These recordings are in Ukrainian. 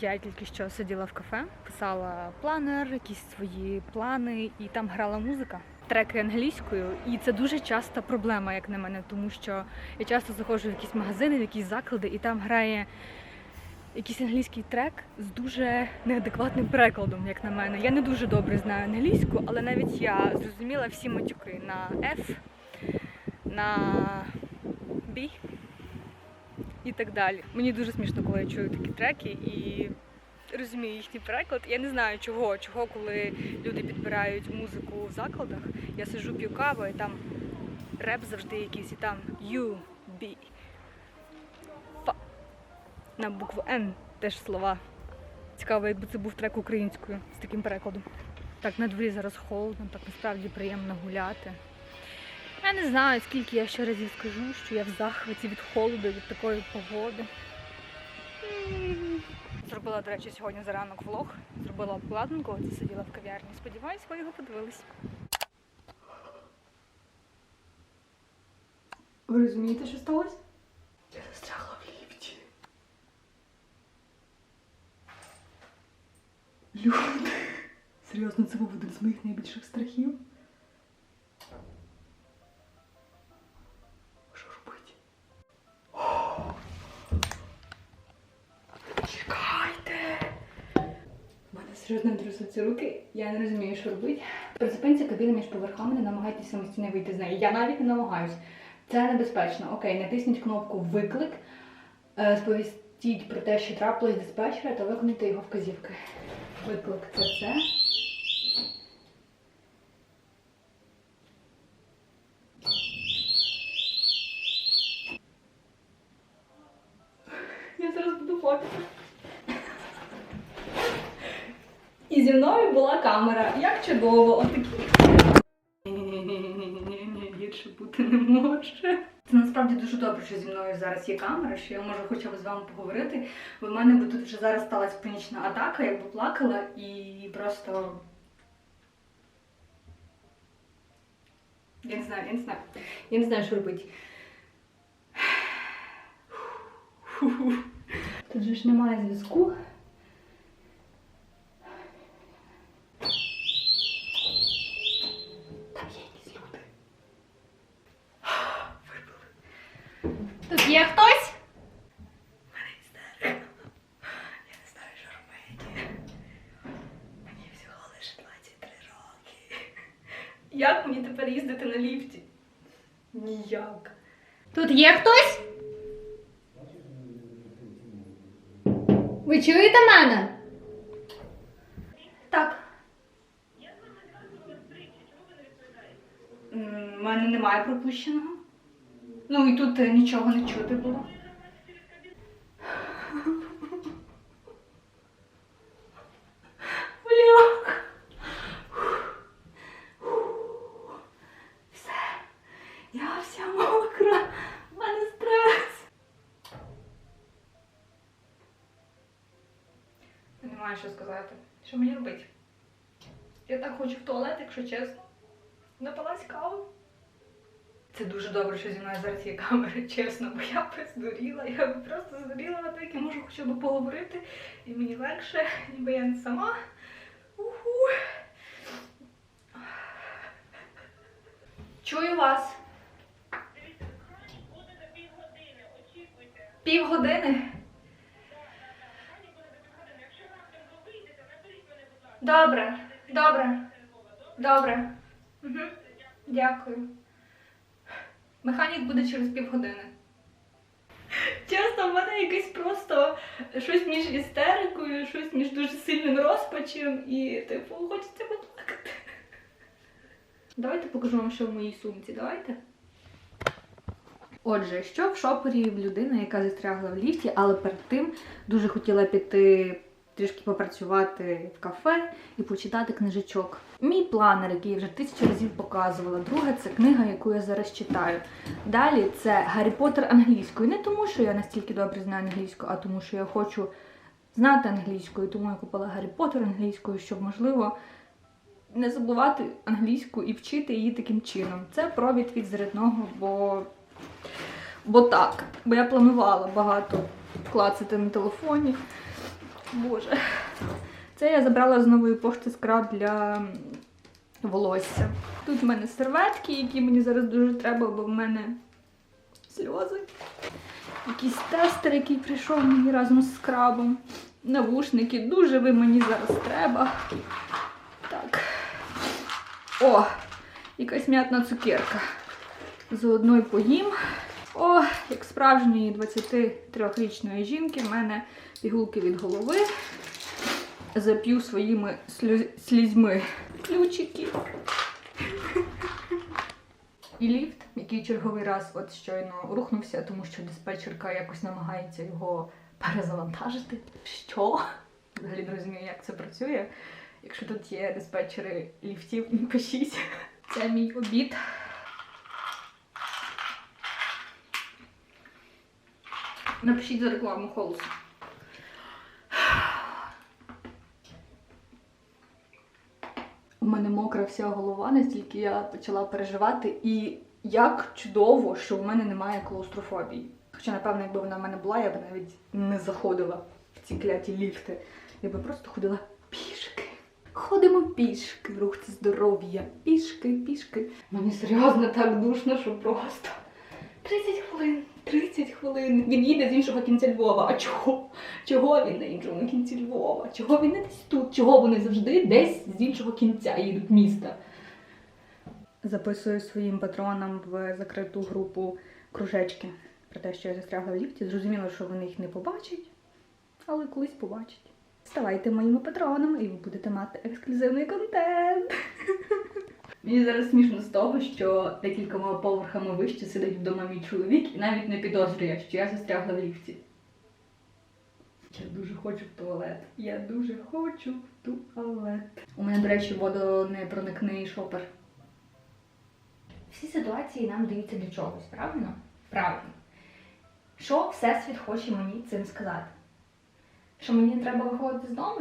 Я тільки що сиділа в кафе, писала планер, якісь свої плани, і там грала музика. Треки англійською, і це дуже часта проблема, як на мене, тому що я часто заходжу в якісь магазини, в якісь заклади, і там грає якийсь англійський трек з дуже неадекватним перекладом, як на мене. Я не дуже добре знаю англійську, але навіть я зрозуміла всі матюки на F, на B і так далі. Мені дуже смішно, коли я чую такі треки і розумію їхній переклад. Я не знаю чого, чого, коли люди підбирають музику в закладах. Я сиджу п'ю каву, і там реп завжди якийсь, і там you, be. Фа. На букву N теж слова. Цікаво, якби це був трек українською з таким перекладом. Так, на дворі зараз холодно, так насправді приємно гуляти. Я не знаю, скільки я ще разів скажу, що я в захваті від холоду, від такої погоди. Зробила, до речі, сьогодні за ранок влог. Зробила обкладинку, оце сиділа в кав'ярні. Сподіваюсь, ви його подивились. Ви розумієте, що сталося? Я застрягла в ліфті. Люди. Серйозно, це був один з моїх найбільших страхів. Серйозно руки, я не розумію, що робити. При кабіни між поверхами не намагайтеся самостійно вийти з неї. Я навіть не намагаюсь. Це небезпечно. Окей, натисніть кнопку Виклик, е, сповістіть про те, що трапилось диспетчера, та виконайте його вказівки. Виклик це це. Я зараз буду плакати. І зі мною була камера. Як чудово, отакі. Ні-ні-ні, гірше бути не може. Це насправді дуже добре, що зі мною зараз є камера, що я можу хоча б з вами поговорити. Бо в мене би тут вже зараз сталася панічна атака, я би плакала і просто. Я не знаю, я не знаю. Я не знаю, що робити. Тут же ж немає зв'язку. Там є якісь люди. Вибили. Тут є хтось? У мене істерика. Я не знаю, що робити. Мені всього лише 23 роки. Як мені тепер їздити на ліфті? Ніяк. Тут є хтось? Ви чуєте мене? Так. У мене немає пропущеного. Ну і тут е, нічого не чути було. Бляха. Все. Я вся мокра. У мене стрес. Я що сказати. Що мені робити? Я так хочу в туалет, якщо чесно. Напилась каву. Це дуже добре, що зі мною зараз є камера, чесно, бо я б здуріла, я б просто здуріла, так я можу хоча б поговорити, і мені легше, ніби я не сама. Уху. Чую вас. Півгодини? Добре, добре, добре. Угу. Дякую. Механік буде через півгодини. Чесно, в мене якесь просто щось між істерикою, щось між дуже сильним розпачем і, типу, хочеться поплакати. Давайте покажу вам, що в моїй сумці. Давайте. Отже, що в шопері в людини, яка застрягла в ліфті, але перед тим дуже хотіла піти трішки попрацювати в кафе і почитати книжечок. Мій планер, який я вже тисячу разів показувала. Друга це книга, яку я зараз читаю. Далі це Гаррі Поттер англійською. Не тому, що я настільки добре знаю англійську, а тому, що я хочу знати англійською. Тому я купила Гаррі Поттер англійською, щоб можливо не забувати англійську і вчити її таким чином. Це про відвід зарядного, бо, бо так. Бо я планувала багато клацати на телефоні. Боже. Це я забрала з нової пошти скраб для волосся. Тут в мене серветки, які мені зараз дуже треба, бо в мене сльози. Якийсь тестер, який прийшов мені разом з скрабом. Навушники, дуже ви мені зараз треба. Так. О, якась м'ятна цукерка. Заодно й поїм. О, як справжньої 23-річної жінки, в мене пігулки від голови. Зап'ю своїми слізьми ключики. І ліфт, який черговий раз от щойно рухнувся, тому що диспетчерка якось намагається його перезавантажити. Що? Взагалі не розумію, як це працює. Якщо тут є диспетчери ліфтів, пишіть. Це мій обід. Напишіть за рекламу холосу. У мене мокра вся голова, настільки я почала переживати, і як чудово, що в мене немає клаустрофобії. Хоча, напевно, якби вона в мене була, я б навіть не заходила в ці кляті ліфти. Я би просто ходила пішки. Ходимо пішки, рух це здоров'я. Пішки, пішки. Мені серйозно так душно, що просто 30 хвилин, 30 хвилин. Він їде з іншого кінця Львова. А чого? Чого він на іншому кінці Львова? Чого він не десь тут? Чого вони завжди десь з іншого кінця їдуть міста? Записую своїм патронам в закриту групу кружечки про те, що я застрягла в ліфті. Зрозуміло, що вони їх не побачать, але колись побачать. Ставайте моїми патронами і ви будете мати ексклюзивний контент. Мені зараз смішно з того, що декількома поверхами вище сидить вдома мій чоловік і навіть не підозрює, що я застрягла в ліфті. Я дуже хочу в туалет. Я дуже хочу в туалет. У мене, до речі, водонепроникний шопер. Всі ситуації нам даються для чогось, правильно? Правильно. Що Всесвіт хоче мені цим сказати? Що мені треба виходити з дому?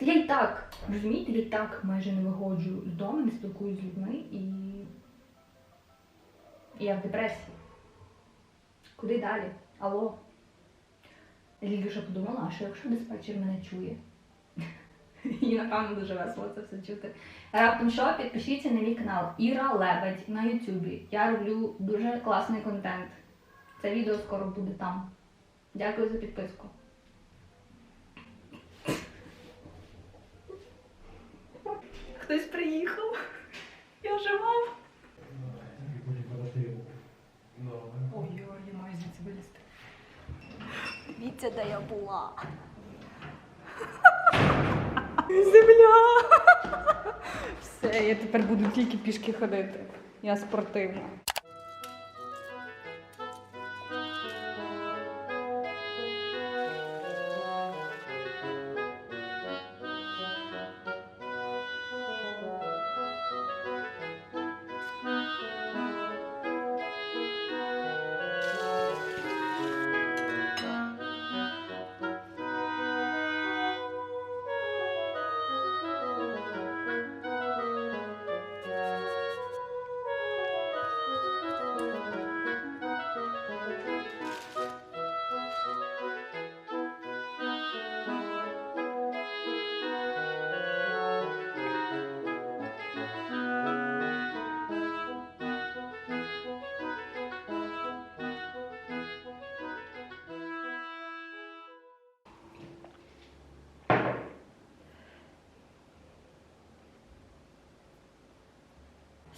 Я й так, розумієте, я й так майже не виходжу з дому, не спілкуюсь з людьми і. я в депресії. Куди далі? Алло? Я подумала, а що якщо диспетчер мене чує? І напевно дуже весело це все чути. Раптом що, підпишіться на мій канал Іра Лебедь на Ютубі. Я роблю дуже класний контент. Це відео скоро буде там. Дякую за підписку. Хтось приїхав. Я жива. Ой-ой, я маю звідси вилізти. Дивіться, де я була. Земля! Все, я тепер буду тільки пішки ходити. Я спортивна.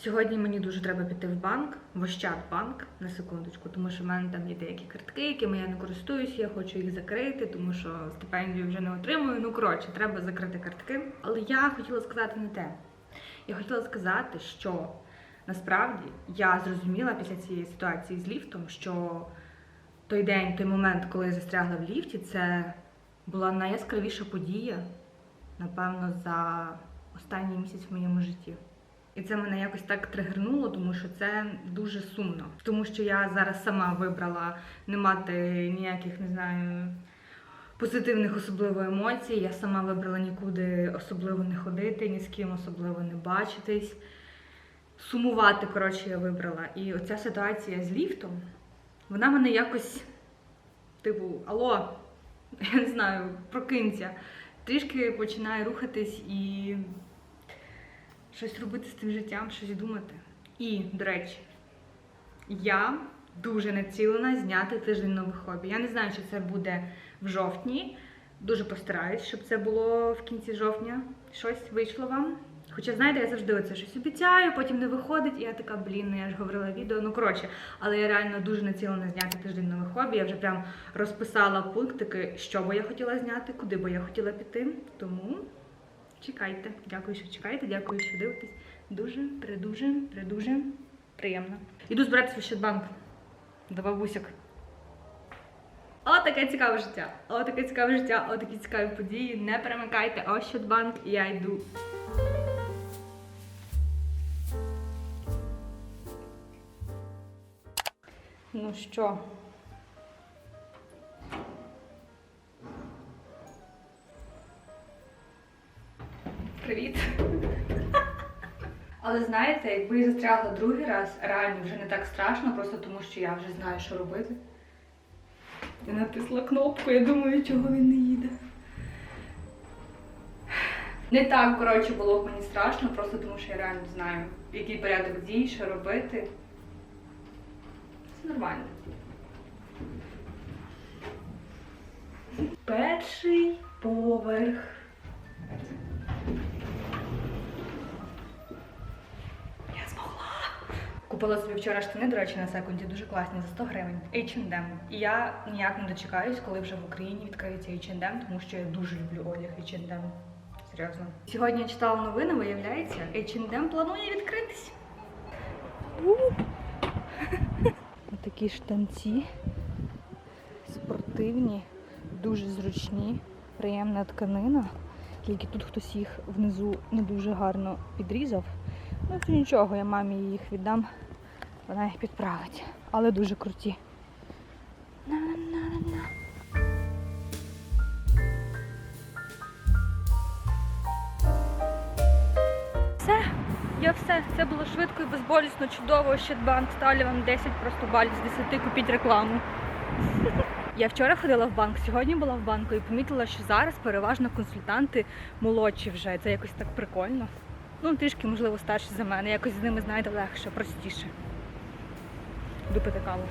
Сьогодні мені дуже треба піти в банк, в Ощадбанк, на секундочку, тому що в мене там є деякі картки, якими я не користуюсь, я хочу їх закрити, тому що стипендію вже не отримую. Ну, коротше, треба закрити картки. Але я хотіла сказати не те. Я хотіла сказати, що насправді я зрозуміла після цієї ситуації з ліфтом, що той день, той момент, коли я застрягла в ліфті, це була найяскравіша подія, напевно, за останній місяць в моєму житті. І це мене якось так тригернуло, тому що це дуже сумно. Тому що я зараз сама вибрала не мати ніяких, не знаю, позитивних особливо емоцій. Я сама вибрала нікуди особливо не ходити, ні з ким особливо не бачитись. Сумувати, коротше, я вибрала. І оця ситуація з ліфтом, вона мене якось, типу, алло, я не знаю, прокинься. Трішки починай рухатись і щось робити з тим життям, щось думати. І, до речі, я дуже націлена зняти тиждень нових хобі. Я не знаю, чи це буде в жовтні. Дуже постараюсь, щоб це було в кінці жовтня. Щось вийшло вам. Хоча, знаєте, я завжди оце щось обіцяю, потім не виходить, і я така, блін, ну я ж говорила відео. Ну коротше, але я реально дуже націлена зняти тиждень нових хобі. Я вже прям розписала пунктики, що би я хотіла зняти, куди би я хотіла піти. Тому чекайте. Дякую, що чекаєте, дякую, що дивитесь. Дуже, придуже, придуже приємно. Іду збиратися в Ощадбанк до бабусяк. О, таке цікаве життя. О, таке цікаве життя, о, такі цікаві події. Не перемикайте Ощадбанк, я йду. Ну що? Привіт. Але знаєте, якби я застрягла другий раз, реально вже не так страшно, просто тому що я вже знаю, що робити. Я натисла кнопку, я думаю, чого він не їде. Не так, коротше, було б мені страшно, просто тому що я реально знаю, який порядок дій, що робити. Це нормально. Перший поверх. Купила собі вчора штани, до речі, на секунді, дуже класні, за 100 гривень. H&M. І я ніяк не дочекаюсь, коли вже в Україні відкриється H&M, тому що я дуже люблю одяг H&M. Серйозно. Сьогодні я читала новини, виявляється, H&M планує відкритись. Такі штанці спортивні, дуже зручні, приємна тканина. Тільки тут хтось їх внизу не дуже гарно підрізав. Ну, це нічого, я мамі їх віддам, вона їх підправить. Але дуже круті. Все, я все. Це було швидко і безболісно, чудово. Щадбанк ставлю вам 10 просто балів з 10, купіть рекламу. Я вчора ходила в банк, сьогодні була в банку і помітила, що зараз переважно консультанти молодші вже. Це якось так прикольно. Ну, трішки, можливо, старші за мене. Якось з ними, знаєте, легше, простіше. Іду пити каву.